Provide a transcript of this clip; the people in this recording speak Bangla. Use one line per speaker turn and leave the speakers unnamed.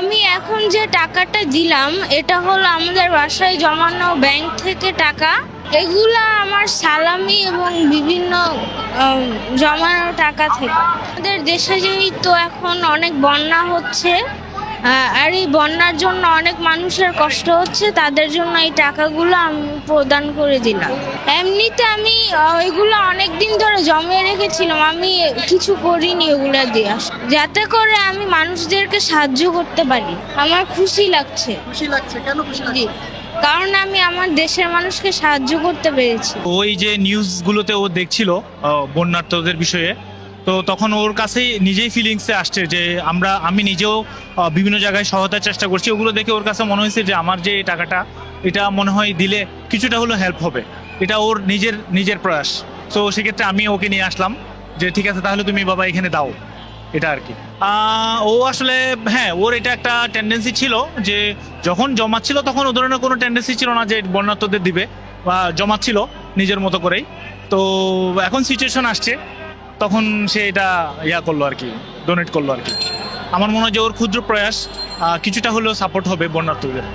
আমি এখন যে টাকাটা দিলাম, এটা হলো আমাদের বাসায় জমানো ব্যাংক থেকে টাকা। এগুলা আমার সালামি এবং বিভিন্ন জমানো টাকা থেকে। আমাদের দেশে যেই তো এখন অনেক বন্যা হচ্ছে আর এই বন্যার জন্য অনেক মানুষের কষ্ট হচ্ছে তাদের জন্য এই টাকাগুলো আমি প্রদান করে দিলাম। এমনিতে আমি ওইগুলো অনেক দিন ধরে জমিয়ে রেখেছিলাম আমি কিছু করিনি ওগুলো দিয়ে। যাতে করে আমি মানুষদেরকে সাহায্য করতে পারি। আমার খুশি লাগছে।
খুশি লাগছে? কেন খুশি
জি। কারণ আমি আমার দেশের মানুষকে সাহায্য করতে পেরেছি।
ওই যে নিউজগুলোতে ও দেখছিল বন্যার্থদের বিষয়ে তো তখন ওর কাছেই নিজেই ফিলিংসে আসছে যে আমরা, আমি নিজেও বিভিন্ন জায়গায় সহায়তার চেষ্টা করছি। ওগুলো দেখে ওর কাছে মনে হয়েছে যে আমার যে টাকাটা, এটা মনে হয় দিলে কিছুটা হলেও হেল্প হবে। এটা ওর নিজের নিজের প্রয়াস। তো সেক্ষেত্রে আমি ওকে নিয়ে আসলাম যে, ঠিক আছে, তাহলে তুমি বাবা এখানে দাও। এটা আর কি। ও আসলে হ্যাঁ ওর এটা একটা টেন্ডেন্সি ছিল যে যখন জমাচ্ছিল তখন ও ধরনের কোনো টেন্ডেন্সি ছিল না যে বন্যার্থদের দিবে, বা জমাচ্ছিল নিজের মতো করেই। তো এখন সিচুয়েশন আসছে। তখন সে এটা ইয়া করল আর কি ডোনেট করল আর কি। আমার মনে হয় যে ওর ক্ষুদ্র প্রয়াস কিছুটা হলেও সাপোর্ট হবে বন্যার্থদের।